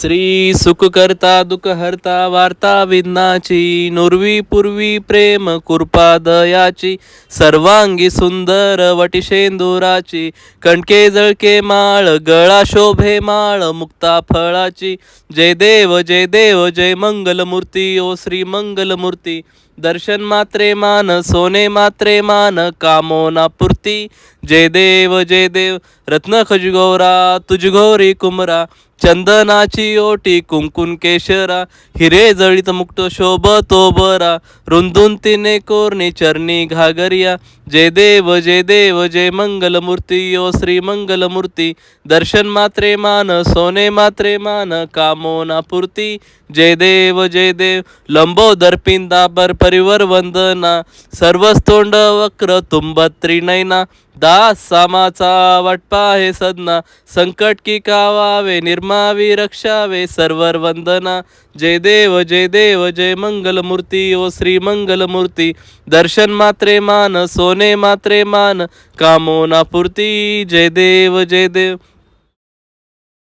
श्री सुखकर्ता दुःखहर्ता वार्ता विघ्नाची नुर्वी पूर्वी प्रेम कृपा दयाची सर्वांगी सुंदर वटिशेंदुराची कणके जळके माळ गळा शोभे माळ मुक्ता फळाची. जय देव जय देव जय मंगलमूर्ती ओ श्री मंगलमूर्ती. दर्शन मात्रे मान सोने मात्रे मान कामोना पूर्ती जय देव जय देव रत्न खजगोरा तुझगोरी कुमरा चंदनाची ओटी कुंकुन केशरा हिरे जळीत मुक्त शोभतो बरा रुंदून तिने कोरणी चरणी घागरिया जय देव जय देव जय मंगलमूर्ती ओ श्री मंगलमूर्ती दर्शन मात्रे मान सोने मात्रे मान कामोना पूर्ती जय देव जय देव लंबोदर पिंदाबर परिवर वंदना सर्वस्तोंड वक्र तुंब त्रिनयना दास सामाचा वाटप हे सदना संकट की कावावे निर्मावी रक्षावे सर्वर वंदना। जय देव जय देव जय मंगलमूर्ती ओ श्री मंगलमूर्ती। दर्शन मात्रे मान सोने मात्रे मान कामोना पूर्ती। जय देव जय देव।